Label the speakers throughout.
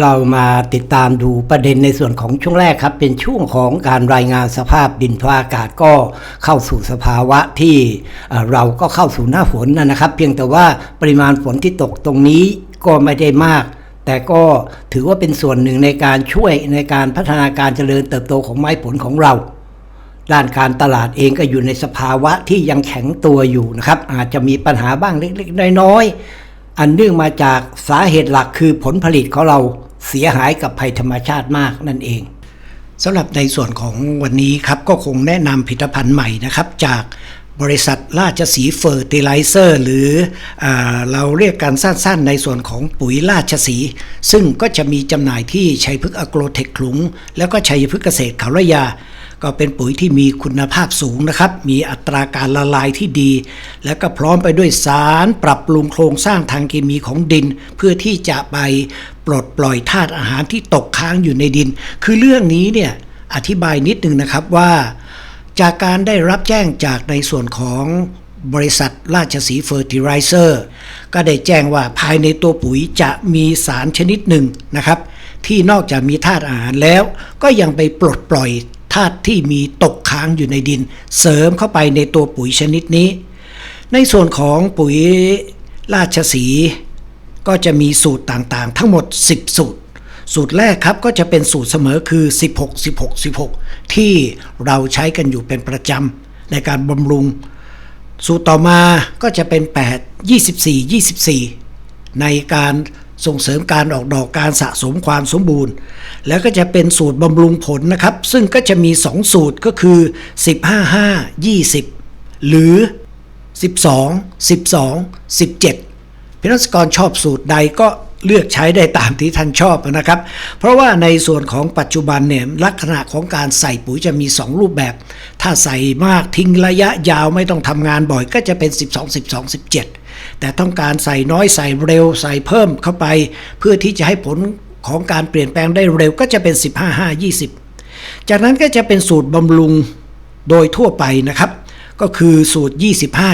Speaker 1: เรามาติดตามดูประเด็นในส่วนของช่วงแรกครับ เป็นช่วงของการรายงานสภาพดินฟ้าอากาศก็เข้าสู่สภาวะที่เอ่อเราก็เข้าสู่หน้าฝนนะครับ เพียงแต่ว่าปริมาณฝนที่ตกตรงนี้ก็ไม่ได้มาก แต่ก็ถือว่าเป็นส่วนหนึ่งในการช่วยในการพัฒนาการเจริญเติบโตของไม้ผลของเรา ด้านการตลาดเองก็อยู่ในสภาวะที่ยังแข็งตัวอยู่นะครับ อาจจะมีปัญหาบ้างเล็กๆน้อยๆ อันเนื่องมาจากสาเหตุหลักคือผลผลิตของเราเสียหายกับภัยธรรมชาติมากนั่นเองสำหรับในส่วนของวันนี้ครับก็คงแนะนำผลิตภัณฑ์ใหม่นะครับ จาก บริษัทราชสีเฟอร์ติไลเซอร์ หรืออเราเรียกกันสั้นๆ ในส่วนของปุ๋ยราชสี ซึ่งก็จะมีจำหน่ายที่ชัยพฤกษ์อโกรเทคขลุง แล้วก็ชัยพฤกษ์เกษตรเขาระยา ก็เป็นปุ๋ยที่มีคุณภาพสูงนะครับ มีอัตราการละลายที่ดี และก็พร้อมไปด้วยสารปรับปรุงโครงสร้างทางเคมีของดิน เพื่อที่จะไปปลดปล่อยธาตุอาหารที่ตกค้างอยู่ในดิน คือเรื่องนี้เนี่ยอธิบายนิดนึงนะครับว่า จากการได้รับแจ้งจากในส่วนของบริษัทราชสีเฟอร์ติไรเซอร์ก็ได้แจ้งว่าภายในตัวปุ๋ยจะมีสารชนิดหนึ่งนะครับ ที่นอกจากมีธาตุอาหารแล้ว ก็ยังไปปลดปล่อยธาตุที่มีตกค้างอยู่ในดิน เสริมเข้าไปในตัวปุ๋ยชนิดนี้ ในส่วนของปุ๋ยราชสีก็จะมีสูตรต่างๆ ทั้งหมด 10 สูตร สูตรแรกครับก็จะเป็นสูตรเสมอคือ 16 16 16 ที่เราใช้กันอยู่เป็นประจำในการบำรุง สูตรต่อมาก็จะเป็น 8 24 24 ในการส่งเสริมการออกดอกการสะสมความสมบูรณ์ แล้วก็จะเป็นสูตรบำรุงผลนะครับ ซึ่งก็จะมี 2 สูตรก็คือ 15 5 20 หรือ 12 12 17พินักกรชอบสูตรใดก็ เลือกใช้ได้ตามที่ท่านชอบนะครับ เพราะว่าในส่วนของปัจจุบันเนี่ยลักษณะของการใส่ปุ๋ยจะมี 2 รูปแบบ ถ้าใส่มากทิ้งระยะยาวไม่ต้องทำงานบ่อยก็จะเป็น 12 12 17 แต่ต้องการใส่น้อยใส่เร็วใส่เพิ่มเข้าไป เพื่อที่จะให้ผลของการเปลี่ยนแปลงได้เร็วก็จะเป็น 15 5 20 จากนั้นก็จะเป็นสูตรบำรุงโดยทั่วไปนะครับ ก็คือสูตร 25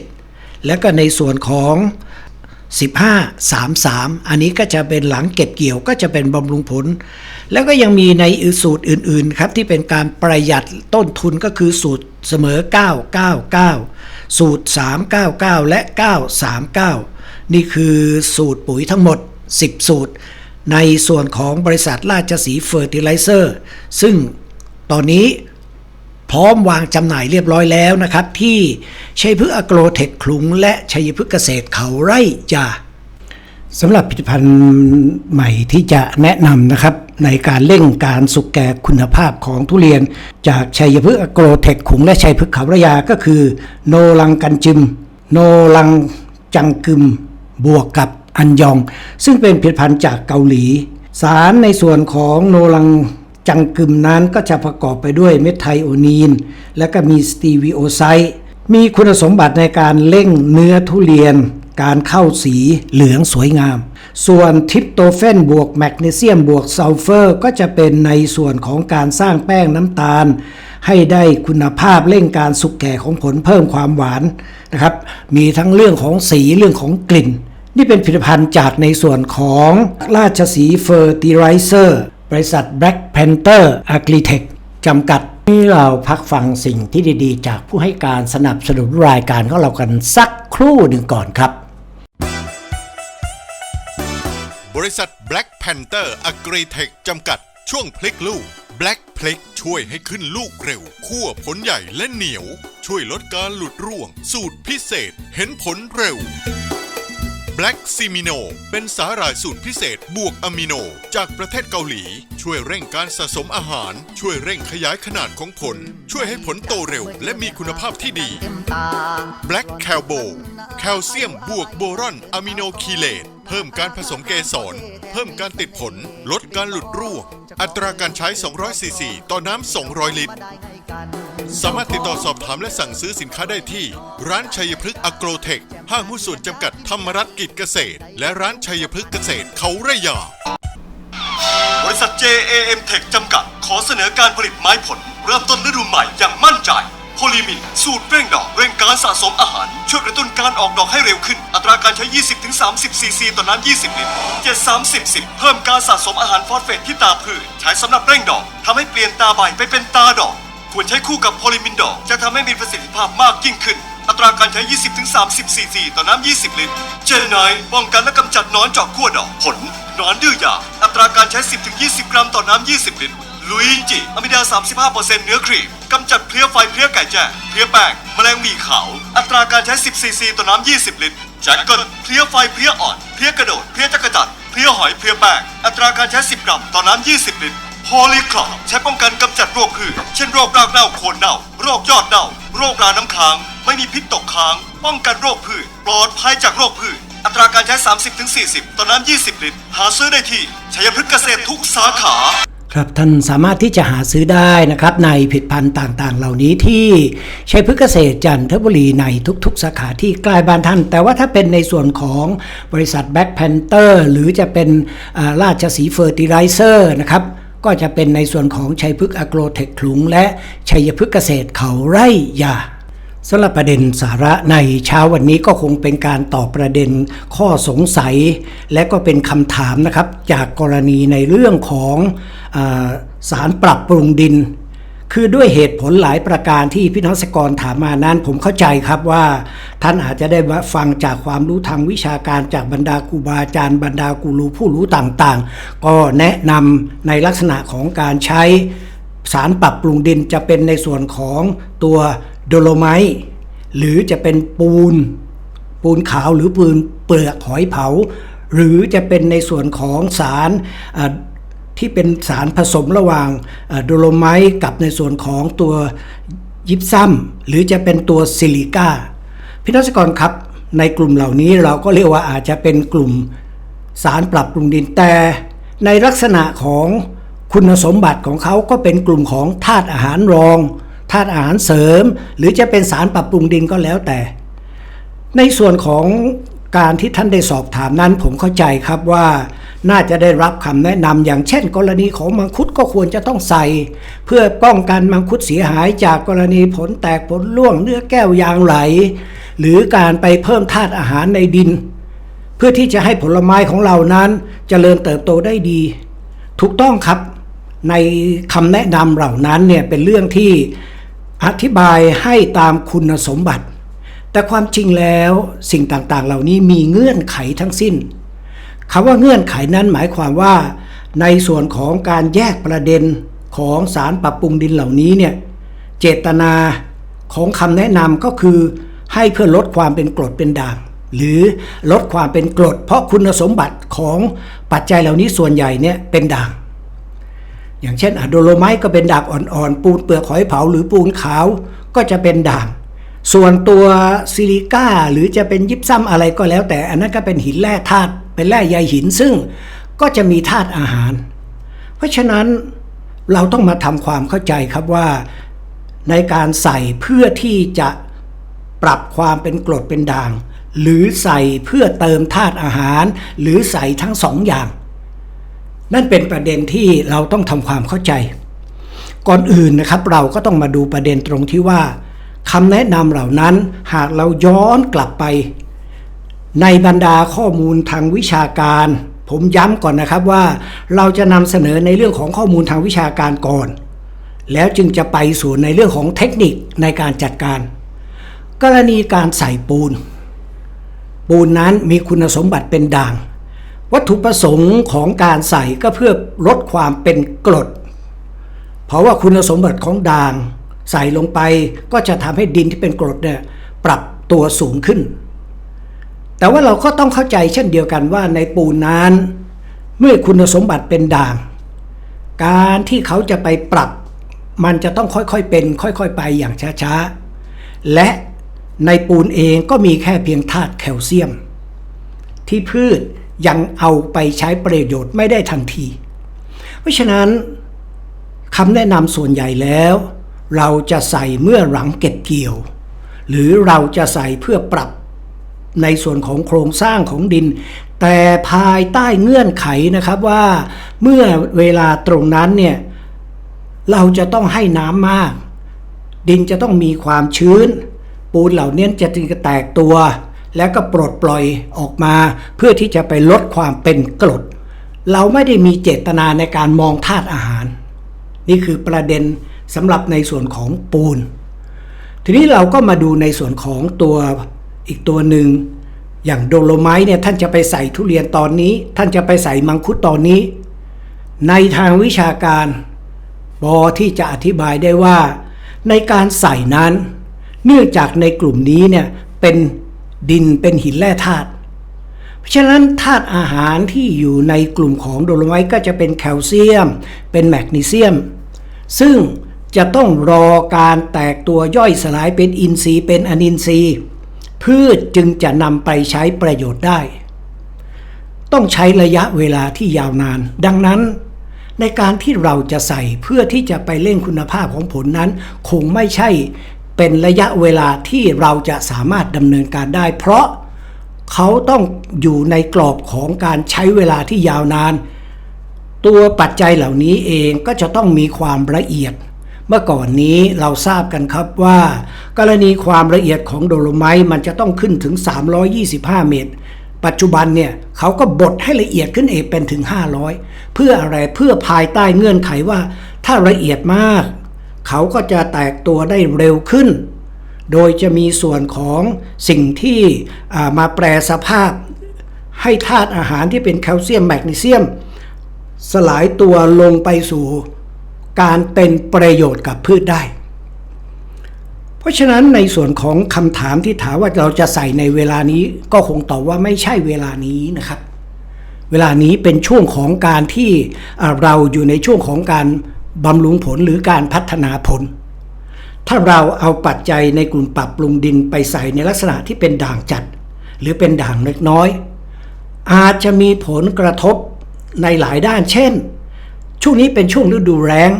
Speaker 1: 77 แล้วก็ในส่วนของ 15 33 อันนี้ก็จะเป็นหลังเก็บเกี่ยวก็จะเป็นบำรุงผล แล้วก็ยังมีในสูตรอื่นๆครับที่เป็นการประหยัดต้นทุนก็คือสูตรเสมอ 999 สูตร 399 และ 939 นี่คือสูตรปุ๋ยทั้งหมด 10 สูตร ในส่วนของบริษัทราชสีเฟอร์ติไลเซอร์ ซึ่งตอนนี้ พร้อมวางจำหน่ายเรียบร้อยแล้วนะครับ ที่ชัยพฤกษ์อโกรเทคขลุง และชัยพฤกษ์เกษตรเขาไร่จ่าสำหรับผลิตภัณฑ์ใหม่ที่จะแนะนำนะครับ ในการเร่งการสุกแก่คุณภาพของทุเรียน จากชัยพฤกษ์อโกรเทคขลุงและชัยพฤกษ์เขาระยาก็คือ โนลังกันจิม โนลังจังกึม บวกกับอันยอง ซึ่งเป็นผลิตภัณฑ์จากเกาหลี สารในส่วนของโนลัง จังกึมนั้นก็จะประกอบไปด้วยเมทไทโอนีน และก็มีสตีวิโอไซต์มีคุณสมบัติในการเร่งเนื้อทุเรียน การเข้าสีเหลืองสวยงาม ส่วนทริปโตเฟนบวกแมกนีเซียมบวกซัลเฟอร์ ก็จะเป็นในส่วนของการสร้างแป้งน้ำตาล ให้ได้คุณภาพเร่งการสุกแก่ของผลเพิ่มความหวานนะครับมีทั้งเรื่องของสีเรื่องของกลิ่นนี่เป็นผลิตภัณฑ์จากในส่วนของราชสีเฟอร์ติไรเซอร์ บริษัท Black Panther Agritech จำกัดที่เราพักฟังสิ่งที่ดีๆ จากผู้ให้การสนับสนุนรายการของเรากันสักครู่หนึ่งก่อนครับ
Speaker 2: บริษัท Black Panther Agritech จำกัดช่วงพลิกลูก Black พลิกช่วยให้ขึ้นลูกเร็วคั่วผลใหญ่และเหนียว ช่วยลดการหลุดร่วง สูตรพิเศษเห็นผลเร็ว Black Simino เป็นสาหร่ายสูตรพิเศษบวกอะมิโน จากประเทศเกาหลี ช่วยเร่งการสะสมอาหาร ช่วยเร่งขยายขนาดของผล ช่วยให้ผลโตเร็ว และมีคุณภาพที่ดี Black c a l b o แคลเซียมบวกโบรอนอะมิโนคีเลตเพิ่มการผสมเกสร เพิ่มการติดผล ลดการหลุดร่วงอัตราการใช้ 200ซีซีต่อน้ำ 200 ลิตร สามารถติดต่อสอบถามและสั่งซื้อสินค้าได้ที่ ร้านชัยพฤกษ์อโกรเทค ห้างหุ้นส่วนจำกัดธรรมรัตน์กิจเกษตร และร้านชัยพฤกษ์เกษตรเขาระยา
Speaker 3: บริษัท JAM Tech จำกัด ขอเสนอการผลิตไม้ผล เริ่มต้นฤดูใหม่อย่างมั่นใจ โพลีมิน สูตรเร่งดอก เร่งการสะสมอาหาร ช่วยกระตุ้นการออกดอกให้เร็วขึ้น อัตราการใช้ 20-30 ซีซีต่อน้ำ20 ลิตร 7 30 10 เพิ่มการสะสมอาหารฟอสเฟตที่ตาพืช ใช้สำหรับเร่งดอกทำให้เปลี่ยนตาใบไปเป็นตาดอก ควรใช้คู่กับโพลีมินดอกจะทำให้มีประสิทธิภาพมากยิ่งขึ้น อัตราการใช้ 20-30 ซีซีต่อน้ำ 20 ลิตร เจนไนป้องกันและกำจัดนอนจอกขั้วดอก ผลนอนดื้อยา อัตราการใช้ 10-20 กรัมต่อน้ำ 20 ลิตรลุยจิอะมิดา 35%เนื้อครีมกำจัดเพลี้ยไฟเพลี้ยไก่แจ้เพลี้ยแป้งแมลงมีขาว อัตราการใช้10ซีซีต่อน้ำ 20 ลิตรแจ็คเกิลเพลี้ยไฟเพลี้ยอ่อนเพลี้ยกระโดดเพลี้ยจักรจัดเพลี้ยหอยเพลี้ยแป้งอัตราการใช้ 10 กรัมต่อน้ำ 20 ลิตร โพลีคลอใช้ป้องกันกำจัดโรคพืชเช่นโรครากเน่าโคนเน่า โรคยอดเน่า โรคราน้ำค้าง ไม่มีพิษตกค้าง ป้องกันโรคพืช ปลอดภัยจากโรคพืช อัตราการใช้ 30-40 ต่อน้ำ 20 ลิตร หาซื้อได้ที่ชัยพฤกษ์เกษตรทุกสาขา
Speaker 1: ครับท่านสามารถที่จะหาซื้อได้นะครับในผลิตภัณฑ์ต่างๆ เหล่านี้ที่ชัยพฤกษเกษตรจันทบุรีในทุกๆ สาขาที่ใกล้บ้านท่าน แต่ว่าถ้าเป็นในส่วนของบริษัท Black Panther หรือจะเป็นอ่าราชสีเฟอร์ติไรเซอร์นะครับ ก็จะเป็นในส่วนของชัยพฤกษ์อโกรเทคขลุง และชัยพฤกษ์เกษตรเขาไร่ยาสำหรับประเด็นสาระในเช้าวันนี้ก็คงเป็นการตอบประเด็นข้อสงสัย และก็เป็นคำถามนะครับจากกรณีในเรื่องของอสารปรับปรุงดิน คือด้วยเหตุผลหลายประการที่พี่น้องเกรถามมานั้น ผมเข้าใจครับว่าท่านอาจจะได้ฟังจากความรู้ทางวิชาการจากบรรดาครูบาอาจารย์บรรดากูรูผู้รู้ต่างๆ ก็แนะนำในลักษณะของการใช้สารปรับปรุงดินจะเป็นในส่วนของตัวโดโลไมต์หรือจะเป็นปูน ปูนขาวหรือปูนเปลือกหอยเผา หรือจะเป็นในส่วนของสารอ ที่เป็นสารผสมระหว่างโดโลไมต์กับในส่วนของตัวยิปซัมหรือจะเป็นตัวซิลิก้าพี่นักษกรครับ ในกลุ่มเหล่านี้เราก็เรียกว่าอาจจะเป็นกลุ่มสารปรับปรุงดินแต่ในลักษณะของคุณสมบัติของเขาก็เป็นกลุ่มของธาตุอาหารรองธาตุอาหารเสริม หรือจะเป็นสารปรับปรุงดินก็แล้วแต่ ในส่วนของ การที่ท่านได้สอบถามนั้น ผมเข้าใจครับว่าน่าจะได้รับคำแนะนำอย่างเช่น กรณีของมังคุดก็ควรจะต้องใส่ เพื่อป้องกันมังคุดเสียหายจากกรณีผลแตกผลร่วงเนื้อแก้วยางไหล หรือการไปเพิ่มธาตุอาหารในดิน เพื่อที่จะให้ผลไม้ของเรานั้นจเจริญเติบโตได้ดี ถูกต้องครับในคำแนะนำเหล่านั้นเนี่ยเป็นเรื่องที่อธิบายให้ตามคุณสมบัติ แต่ความจริงแล้วสิ่งต่างๆ เหล่านี้มีเงื่อนไขทั้งสิ้นคำว่าเงื่อนไขนั้นหมายความว่า ในส่วนของการแยกประเด็นของสารปรับปรุงดินเหล่านี้เนี่ยเจตนาของคำแนะนำก็คือ ให้เพื่อลดความเป็นกรดเป็นด่างหรือลดความเป็นกรด เพราะคุณสมบัติของปัจจัยเหล่านี้ส่วนใหญ่เนี่ยเป็นด่าง อย่างเช่นอะโดโลไมต์ก็เป็นด่างอ่อนๆ ปูนเปลือกหอยเผาหรือปูนขาวก็จะเป็นด่าง ส่วนตัวซิลิก้าหรือจะเป็นยิปซัมอะไรก็แล้วแต่อันนั้นก็เป็นหินแร่ธาตุเป็นแร่ใยหินซึ่งก็จะมีธาตุอาหาร เพราะฉะนั้นเราต้องมาทำความเข้าใจครับว่าในการใส่เพื่อที่จะปรับความเป็นกรดเป็นด่าง หรือใส่เพื่อเติมธาตุอาหาร หรือใส่ทั้งสองอย่าง นั่นเป็นประเด็นที่เราต้องทำความเข้าใจ ก่อนอื่นนะครับเราก็ต้องมาดูประเด็นตรงที่ว่า คำแนะนำเหล่านั้นหากเราย้อนกลับไป ในบรรดาข้อมูลทางวิชาการ ผมย้ำก่อนนะครับว่า เราจะนำเสนอในเรื่องของข้อมูลทางวิชาการก่อน แล้วจึงจะไปสู่ในเรื่องของเทคนิคในการจัดการ กรณีการใส่ปูน ปูนนั้นมีคุณสมบัติเป็นด่าง วัตถุประสงค์ของการใส่ก็เพื่อลดความเป็นกรด เพราะว่าคุณสมบัติของด่าง ใส่ลงไปก็จะทำให้ดินที่เป็นกรดเนี่ยปรับตัวสูงขึ้น แต่ว่าเราก็ต้องเข้าใจเช่นเดียวกันว่าในปูนนั้นเมื่อคุณสมบัติเป็นด่าง การที่เขาจะไปปรับ มันจะต้องค่อยๆเป็น ค่อยๆไปอย่างช้าๆ และในปูนเองก็มีแค่เพียงธาตุแคลเซียม ที่พืชยังเอาไปใช้ประโยชน์ไม่ได้ทันที เพราะฉะนั้นคำแนะนำส่วนใหญ่แล้ว เราจะใส่เมื่อหลังเก็บเกี่ยว หรือเราจะใส่เพื่อปรับในส่วนของโครงสร้างของดิน แต่ภายใต้เงื่อนไขนะครับว่าเมื่อเวลาตรงนั้นเนี่ยเราจะต้องให้น้ำมาก ดินจะต้องมีความชื้น ปูนเหล่านี้จะจึงจะแตกตัว แล้วก็ปลดปล่อยออกมา เพื่อที่จะไปลดความเป็นกรด เราไม่ได้มีเจตนาในการมองธาตุอาหาร นี่คือประเด็น สำหรับในส่วนของปูน ทีนี้เราก็มาดูในส่วนของตัวอีกตัวหนึ่งอย่างโดโลไมต์เนี่ยท่านจะไปใส่ทุเรียนตอนนี้ ท่านจะไปใส่มังคุดตอนนี้ ในทางวิชาการพอที่จะอธิบายได้ว่า ในการใส่นั้น เนื่องจากในกลุ่มนี้เนี่ยเป็นดินเป็นหินแร่ธาตุเพราะฉะนั้นธาตุอาหารที่อยู่ในกลุ่มของโดโลไมต์ก็จะเป็นแคลเซียม เป็นแมกนีเซียม ซึ่ง จะต้องรอการแตกตัวย่อยสลายเป็นอินทรีย์เป็นอนินทรีย์พืชจึงจะนำไปใช้ประโยชน์ได้ ต้องใช้ระยะเวลาที่ยาวนาน ดังนั้น ในการที่เราจะใส่เพื่อที่จะไปเล่นคุณภาพของผลนั้น คงไม่ใช่เป็นระยะเวลาที่เราจะสามารถดำเนินการได้ เพราะเขาต้องอยู่ในกรอบของการใช้เวลาที่ยาวนาน ตัวปัจจัยเหล่านี้เองก็จะต้องมีความละเอียด เมื่อก่อนนี้เราทราบกันครับว่า กรณีความละเอียดของโดโลไมต์มันจะต้องขึ้นถึง 325 เมตร ปัจจุบันเนี่ยเขาก็บดให้ละเอียดขึ้นเองเป็นถึง 500 เพื่ออะไรเพื่อภายใต้เงื่อนไขว่า ถ้าละเอียดมาก เขาก็จะแตกตัวได้เร็วขึ้น โดยจะมีส่วนของสิ่งที่มาแปรสภาพให้ธาตุอาหารที่เป็นแคลเซียมแมกนีเซียม สลายตัวลงไปสู่ การเป็นประโยชน์กับพืชได้ เพราะฉะนั้นในส่วนของคำถามที่ถามว่าเราจะใส่ในเวลานี้ก็คงตอบว่าไม่ใช่เวลานี้นะครับ เวลานี้เป็นช่วงของการที่เราอยู่ในช่วงของการบำรุงผลหรือการพัฒนาผล ถ้าเราเอาปัจจัยในกลุ่มปรับปรุงดินไปใส่ในลักษณะที่เป็นด่างจัด หรือเป็นด่างเล็กน้อย อาจจะมีผลกระทบในหลายด้านเช่น ช่วงนี้เป็นช่วงฤดูแล้ง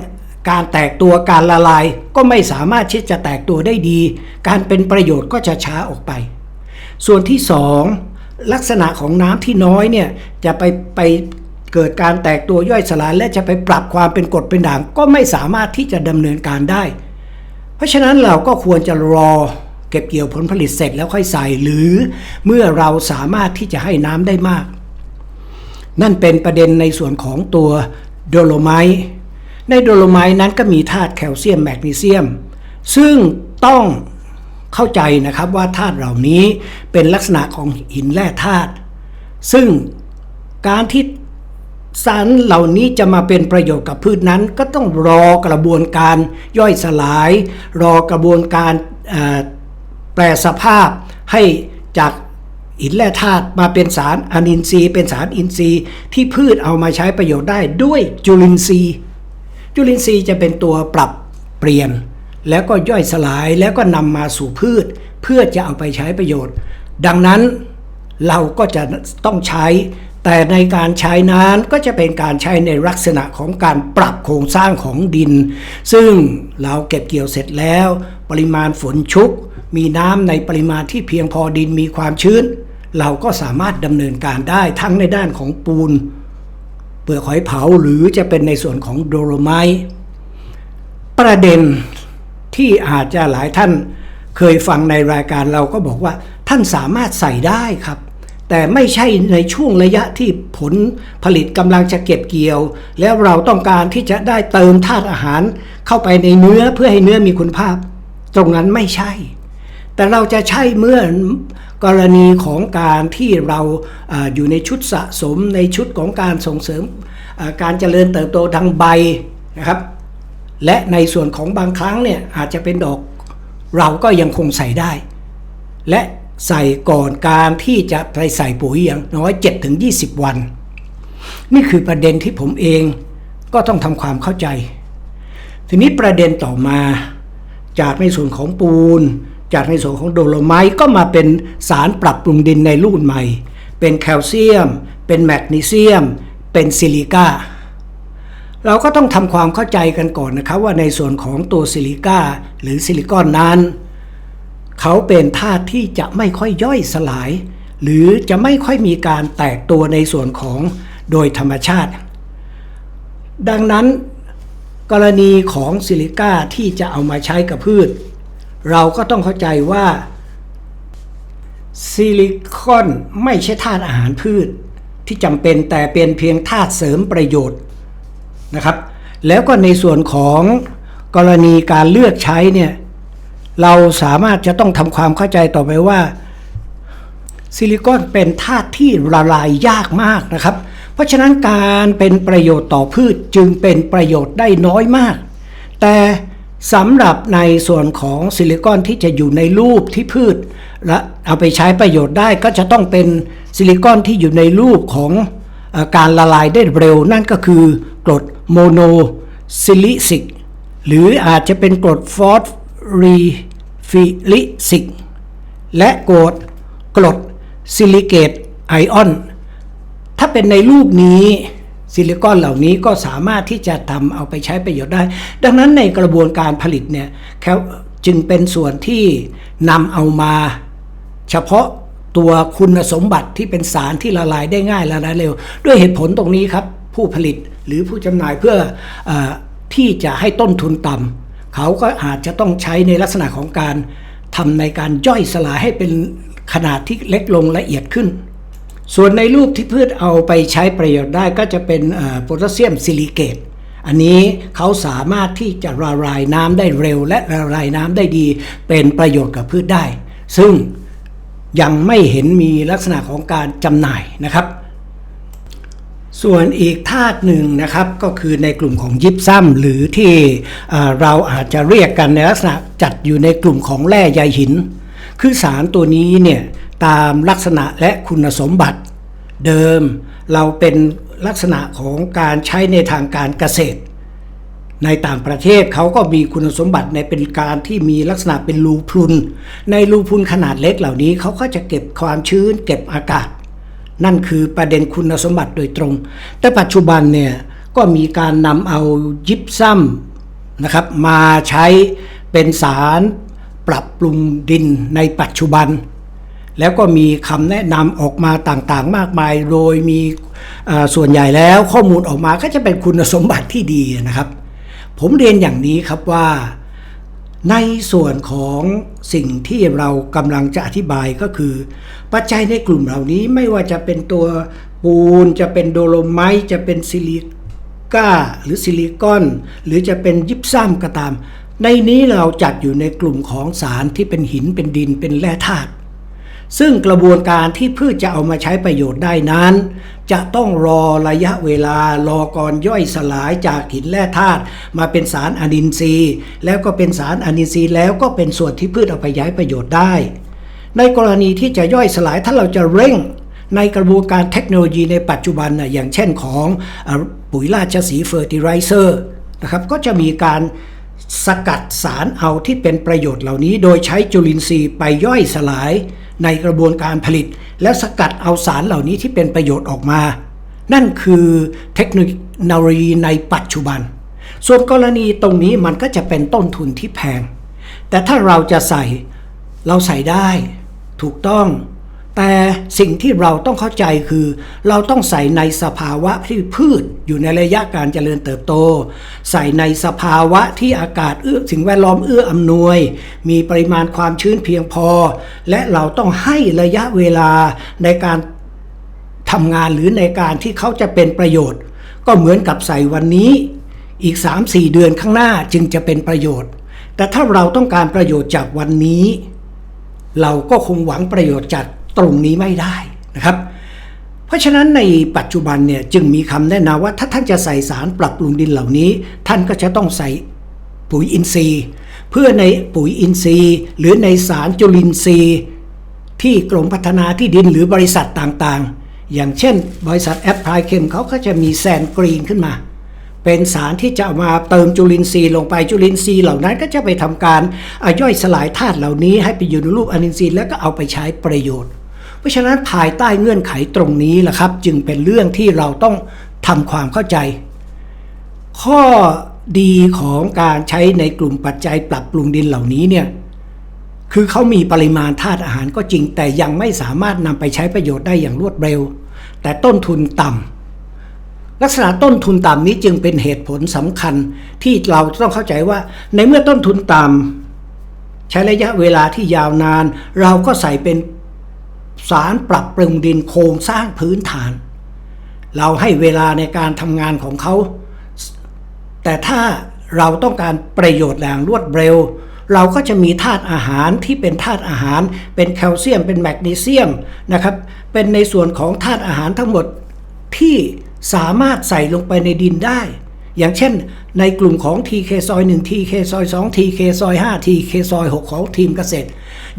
Speaker 1: การแตกตัวการละลายก็ไม่สามารถที่จะแตกตัวได้ดี การเป็นประโยชน์ก็จะช้าออกไป ส่วนที่สองลักษณะของน้ำที่น้อยเนี่ยจะไปไปเกิดการแตกตัวย่อยสลายและจะไปปรับความเป็นกรดเป็นด่างก็ไม่สามารถที่จะดำเนินการได้ เพราะฉะนั้นเราก็ควรจะรอเก็บเกี่ยวผลผลิตเสร็จแล้วค่อยใส่ หรือเมื่อเราสามารถที่จะให้น้ำได้มาก นั่นเป็นประเด็นในส่วนของตัว โดโลไมต์ในโดโลไมต์นั้นก็มีธาตุแคลเซียมแมกนีเซียม ซึ่งต้องเข้าใจนะครับว่าธาตุเหล่านี้เป็นลักษณะของหินแร่ธาตุซึ่งการที่สารเหล่านี้จะมาเป็นประโยชน์กับพืชนั้น ก็ต้องรอกระบวนการย่อยสลาย รอกระบวนการแปรสภาพให้จาก หินแร่ธาตุมาเป็นสารอนินทรีย์เป็นสารอินทรีย์ที่พืชเอามาใช้ประโยชน์ได้ด้วยจุลินทรีย์ จุลินทรีย์จะเป็นตัวปรับเปลี่ยน แล้วก็ย่อยสลายแล้วก็นำมาสู่พืช เพื่อจะเอาไปใช้ประโยชน์ ดังนั้นเราก็จะต้องใช้ แต่ในการใช้นั้นก็จะเป็นการใช้ในลักษณะของการปรับโครงสร้างของดิน ซึ่งเราเก็บเกี่ยวเสร็จแล้ว ปริมาณฝนชุก มีน้ำในปริมาณที่เพียงพอดินมีความชื้น เราก็สามารถดำเนินการได้ทั้งในด้านของปูน เปลือกหอยเผาหรือจะเป็นในส่วนของโดโลไมต์ประเด็นที่อาจจะหลายท่านเคยฟังในรายการเราก็บอกว่าท่านสามารถใส่ได้ครับ แต่ไม่ใช่ในช่วงระยะที่ผลผลิตกำลังจะเก็บเกี่ยว แล้วเราต้องการที่จะได้เติมธาตุอาหารเข้าไปในเนื้อเพื่อให้เนื้อมีคุณภาพ ตรงนั้นไม่ใช่ แต่เราจะใช่เมื่อกรณีของการที่เราออยู่ในชุดสะสมในชุดของการส่งเสริมการเจริญเติบโตทางใบนะครับ และในส่วนของบางครั้งเนี่ยอาจจะเป็นดอกเราก็ยังคงใส่ได้ และใส่ก่อนการที่จะไปใส่ปุ๋ยอย่างน้อย 7-20 วัน นี่คือประเด็นที่ผมเองก็ต้องทำความเข้าใจ ทีนี้ประเด็นต่อมาจากในส่วนของปูน จากในส่วนของโดโลไมต์ก็มาเป็นสารปรับปรุงดินในรุ่นใหม่ เป็นแคลเซียม เป็นแมกนีเซียม เป็นซิลิก้าเราก็ต้องทำความเข้าใจกันก่อนนะครับว่าในส่วนของตัวซิลิก้าหรือซิลิคอนนั้น เขาเป็นธาตุที่จะไม่ค่อยย่อยสลาย หรือจะไม่ค่อยมีการแตกตัวในส่วนของโดยธรรมชาติ ดังนั้นกรณีของซิลิก้าที่จะเอามาใช้กับพืช เราก็ต้องเข้าใจว่าซิลิคอนไม่ใช่ธาตุอาหารพืชที่จำเป็นแต่เป็นเพียงธาตุเสริมประโยชน์นะครับ แล้วก็ในส่วนของกรณีการเลือกใช้เนี่ยเราสามารถจะต้องทำความเข้าใจต่อไปว่า ซิลิคอนเป็นธาตุที่ละลายยากมากนะครับ เพราะฉะนั้นการเป็นประโยชน์ต่อพืชจึงเป็นประโยชน์ได้น้อยมาก แต่ สำหรับในส่วนของซิลิคอนที่จะอยู่ในรูปที่พืช และเอาไปใช้ประโยชน์ได้ก็จะต้องเป็นซิลิคอนที่อยู่ในรูปของอการละลายได้เร็ว นั่นก็คือกรดโมโนซิลิซิกหรืออาจจะเป็นกรดฟอสรีฟิลิซิกและกรดกรดซิลิเกตไอออน ถ้าเป็นในรูปนี้ ซิลิคอนเหล่านี้ก็สามารถที่จะทำเอาไปใช้ประโยชน์ได้ ดังนั้นในกระบวนการผลิตเนี่ยจึงเป็นส่วนที่นำเอามาเฉพาะตัวคุณสมบัติที่เป็นสารที่ละลายได้ง่ายละลายเร็ว ด้วยเหตุผลตรงนี้ครับ ผู้ผลิตหรือผู้จำหน่ายเพื่อออที่จะให้ต้นทุนต่ำเขาก็อาจจะต้องใช้ในลักษณะของการทำในการย่อยสลายให้เป็นขนาดที่เล็กลงละเอียดขึ้น ส่วนในรูปที่พืชเอาไปใช้ประโยชน์ได้ก็จะเป็นโพแทสเซียมซิลิเกตอันนี้เขาสามารถที่จะละลายน้ำได้เร็ว และละลายน้ำได้ดี เป็นประโยชน์กับพืชได้ ซึ่งยังไม่เห็นมีลักษณะของการจำหน่ายนะครับ ส่วนอีกธาตุหนึ่งนะครับก็คือในกลุ่มของยิปซัมหรือที่เราอาจจะเรียกกันในลักษณะจัดอยู่ในกลุ่มของแร่ใยหิน คือสารตัวนี้เนี่ย ตามลักษณะและคุณสมบัติ เดิมเราเป็นลักษณะของการใช้ในทางการเกษตร ในต่างประเทศเขาก็มีคุณสมบัติในเป็นการที่มีลักษณะเป็นรูพรุน ในรูพรุนขนาดเล็กเหล่านี้เขาก็จะเก็บความชื้น เก็บอากาศ นั่นคือประเด็นคุณสมบัติโดยตรง แต่ปัจจุบันเนี่ยก็มีการนำเอายิปซัมนะครับมาใช้เป็นสารปรับปรุงดินในปัจจุบัน แล้วก็มีคำแนะนำออกมาต่างๆ มากมาย โดยมีส่วนใหญ่แล้วข้อมูลออกมาก็จะเป็นคุณสมบัติที่ดีนะครับ ผมเรียนอย่างนี้ครับว่า ในส่วนของสิ่งที่เรากำลังจะอธิบายก็คือ ปัจจัยในกลุ่มเหล่านี้ไม่ว่าจะเป็นตัวปูน จะเป็นโดโลไมต์จะเป็นซิลิก้าหรือซิลิคอน หรือจะเป็นยิปซัมก็ตาม ในนี้เราจัดอยู่ในกลุ่มของสารที่เป็นหินเป็นดินเป็นแร่ธาตุ ซึ่งกระบวนการที่พืชจะเอามาใช้ประโยชน์ได้นั้น จะต้องรอระยะเวลารอก่อนย่อยสลายจากหินแร่ธาตุมาเป็นสารอนินทรีย์ แล้วก็เป็นสารอนินทรีย์แล้วก็เป็นส่วนที่พืชเอาไปย้ายประโยชน์ได้ ในกรณีที่จะย่อยสลายถ้าเราจะเร่งในกระบวนการเทคโนโลยีในปัจจุบันนะอย่างเช่นของปุ๋ยราชสีเฟอร์ติไรเซอร์นะครับก็จะมีการสกัดสารเอาที่เป็นประโยชน์เหล่านี้ โดยใช้จุลินทรีย์ไปย่อยสลาย ในกระบวนการผลิต แล้วสกัดเอาสารเหล่านี้ที่เป็นประโยชน์ออกมา นั่นคือเทคโนโลยีในปัจจุบัน ส่วนกรณีตรงนี้มันก็จะเป็นต้นทุนที่แพง แต่ถ้าเราจะใส่เราใส่ได้ ถูกต้อง แต่สิ่งที่เราต้องเข้าใจคือ เราต้องใส่ในสภาวะที่พืชอยู่ในระยะการเจริญเติบโต ใส่ในสภาวะที่อากาศเอื้อสิ่งแวดล้อมเอื้ออำนวย มีปริมาณความชื้นเพียงพอ และเราต้องให้ระยะเวลาในการทำงานหรือในการที่เขาจะเป็นประโยชน์ ก็เหมือนกับใส่วันนี้ อีก 3-4 เดือนข้างหน้าจึงจะเป็นประโยชน์ แต่ถ้าเราต้องการประโยชน์จากวันนี้ เราก็คงหวังประโยชน์จาก ตรงนี้ไม่ได้นะครับ เพราะฉะนั้นในปัจจุบันเนี่ยจึงมีคำแนะนำว่าถ้าท่านจะใส่สารปรับปรุงดินเหล่านี้ ท่านก็จะต้องใส่ปุ๋ยอินทรีย์ เพื่อในปุ๋ยอินทรีย์ หรือในสารจุลินทรีย์ ที่กรมพัฒนาที่ดินหรือบริษัทต่างๆ อย่างเช่น บริษัทแอปพลายเคมเขาก็จะมีแซนกรีนขึ้นมาเป็นสารที่จะมาเติมจุลินทรีย์ลงไปจุลินทรีย์เหล่านั้นก็จะไปทำการย่อยสลายธาตุเหล่านี้ให้ไปอยู่ในรูปอนินทรีย์แล้วก็เอาไปใช้ประโยชน์ เพราะฉะนั้นภายใต้เงื่อนไขตรงนี้แหละครับ จึงเป็นเรื่องที่เราต้องทำความเข้าใจ ข้อดีของการใช้ในกลุ่มปัจจัยปรับปรุงดินเหล่านี้เนี่ยคือเขามีปริมาณธาตุอาหารก็จริง แต่ยังไม่สามารถนำไปใช้ประโยชน์ได้อย่างรวดเร็ว แต่ต้นทุนต่ำลักษณะต้นทุนต่ำนี้จึงเป็นเหตุผลสำคัญที่เราต้องเข้าใจว่า ในเมื่อต้นทุนต่ำใช้ระยะเวลาที่ยาวนาน เราก็ใส่เป็น สารปรับปรุงดินโครงสร้างพื้นฐาน เราให้เวลาในการทำงานของเขา แต่ถ้าเราต้องการประโยชน์อย่างรวดเร็ว เราก็จะมีธาตุอาหารที่เป็นธาตุอาหาร เป็นแคลเซียม เป็นแมกนีเซียมนะครับ เป็นในส่วนของธาตุอาหารทั้งหมดที่สามารถใส่ลงไปในดินได้ อย่างเช่น ในกลุ่มของ TK ซอย1 TK ซอย2 TK ซอย5 TK ซอย6ของทีมเกษตร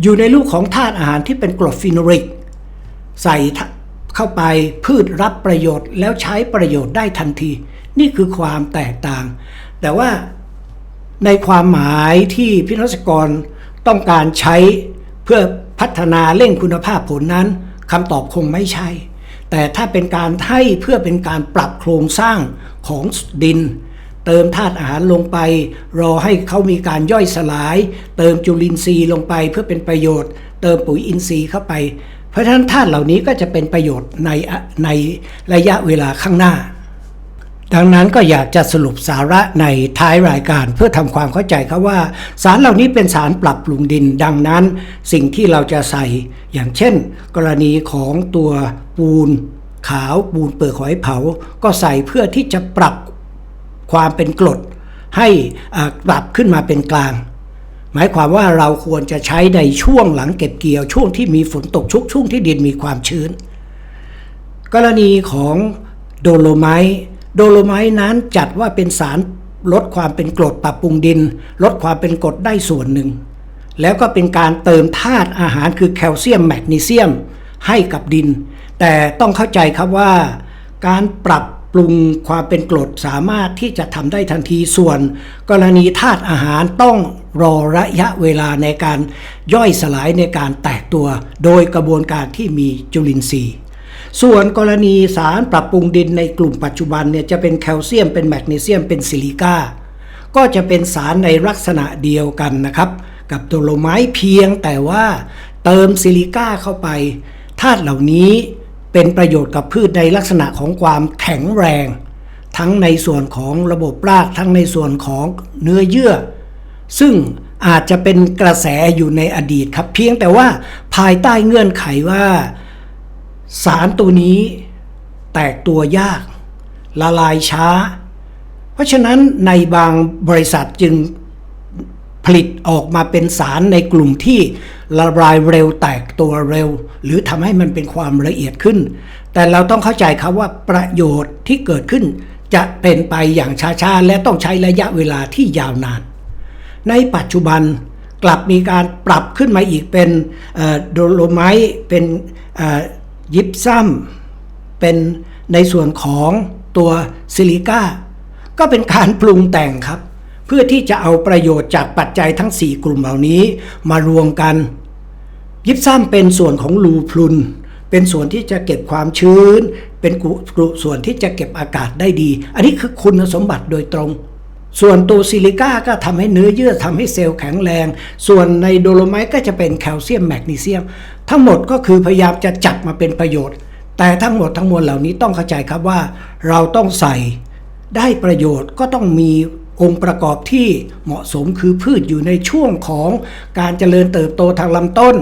Speaker 1: อยู่ในลูกของธาตุอาหารที่เป็นกรดฟิโนริก ใส่เข้าไปพืชรับประโยชน์แล้วใช้ประโยชน์ได้ทันที นี่คือความแตกต่าง แต่ว่าในความหมายที่พิทักษกรต้องการใช้เพื่อพัฒนาเร่งคุณภาพผลนั้นคำตอบคงไม่ใช่ แต่ถ้าเป็นการให้เพื่อเป็นการปรับโครงสร้างของดิน เติมธาตุอาหารลงไป รอให้เขามีการย่อยสลาย เติมจุลินทรีย์ลงไปเพื่อเป็นประโยชน์ เติมปุ๋ยอินทรีย์เข้าไป เพราะฉะนั้นธาตุเหล่านี้ก็จะเป็นประโยชน์ในในระยะเวลาข้างหน้า ดังนั้นก็อยากจะสรุปสาระในท้ายรายการเพื่อทำความเข้าใจครับว่า สารเหล่านี้เป็นสารปรับปรุงดิน ดังนั้นสิ่งที่เราจะใส่ อย่างเช่น กรณีของตัวปูนขาวปูนเปลือกหอยเผา ก็ใส่เพื่อที่จะปรับความเป็นกรดให้ปรับขึ้นมาเป็นกลาง หมายความว่าเราควรจะใช้ในช่วงหลังเก็บเกี่ยวช่วงที่มีฝนตกชุกช่วงที่ดินมีความชื้น กรณีของโดโลไมต์ โดโลไมต์นั้นจัดว่าเป็นสารลดความเป็นกรดปรับปรุงดิน ลดความเป็นกรดได้ส่วนหนึ่ง แล้วก็เป็นการเติมธาตุอาหารคือแคลเซียมแมกนีเซียมให้กับดิน แต่ต้องเข้าใจครับว่า การปรับปรุงความเป็นกรดสามารถที่จะทำได้ทันทีส่วน กรณีธาตุอาหารต้องรอระยะเวลาในการย่อยสลายในการแตกตัว โดยกระบวนการที่มีจุลินทรีย์ ส่วนกรณีสารปรับปรุงดินในกลุ่มปัจจุบันเนี่ยจะเป็นแคลเซียมเป็นแมกนีเซียมเป็นซิลิก้าก็จะเป็นสารในลักษณะเดียวกันนะครับ กับโดโลไมเพียงแต่ว่าเติมซิลิก้าเข้าไปธาตุเหล่านี้เป็นประโยชน์กับพืชในลักษณะของความแข็งแรง ทั้งในส่วนของระบบรากทั้งในส่วนของเนื้อเยื่อ ซึ่งอาจจะเป็นกระแสอยู่ในอดีตครับ เพียงแต่ว่าภายใต้เงื่อนไขว่า สารตัวนี้แตกตัวยาก ละลายช้า เพราะฉะนั้นในบางบริษัทจึงผลิตออกมาเป็นสารในกลุ่มที่ละลายเร็วแตกตัวเร็ว หรือทำให้มันเป็นความละเอียดขึ้น แต่เราต้องเข้าใจครับว่าประโยชน์ที่เกิดขึ้น จะเป็นไปอย่างช้าๆ และต้องใช้ระยะเวลาที่ยาวนาน ในปัจจุบันกลับมีการปรับขึ้นมาอีกเป็นโดโลไมต์เป็น ยิปซัมเป็นในส่วนของตัวซิลิก้าก็เป็นการปรุงแต่งครับ เพื่อที่จะเอาประโยชน์จากปัจจัยทั้ง 4 กลุ่มเหล่านี้มารวมกัน ยิปซัมเป็นส่วนของรูพลุน เป็นส่วนที่จะเก็บความชื้น เป็นกรุกรุส่วนที่จะเก็บอากาศได้ดี อันนี้คือคุณสมบัติโดยตรง ส่วนตัวซิลิก้าก็ทำให้เนื้อเยื่อทำให้เซลล์แข็งแรง ส่วนในโดโลไมต์ก็จะเป็นแคลเซียมแมกนีเซียม ทั้งหมดก็คือพยายามจะจับมาเป็นประโยชน์ แต่ทั้งหมดทั้งมวลเหล่านี้ต้องเข้าใจครับว่า เราต้องใส่ได้ประโยชน์ก็ต้องมีองค์ประกอบที่เหมาะสมคือพืชอยู่ในช่วงของการเจริญเติบโตทางลำต้น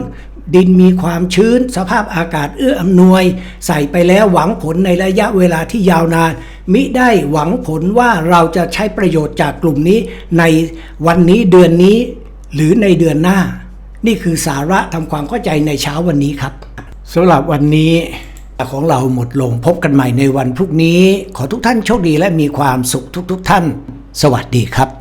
Speaker 1: ดินมีความชื้น สภาพอากาศเอื้ออำนวย ใส่ไปแล้วหวังผลในระยะเวลาที่ยาวนาน มิได้หวังผลว่าเราจะใช้ประโยชน์จากกลุ่มนี้ในวันนี้เดือนนี้หรือในเดือนหน้า นี่คือสาระทำความเข้าใจในเช้าวันนี้ครับสำหรับวันนี้ของเราหมดลงพบกันใหม่ในวันพรุ่งนี้ ขอทุกท่านโชคดีและมีความสุขทุกๆท่าน สวัสดีครับ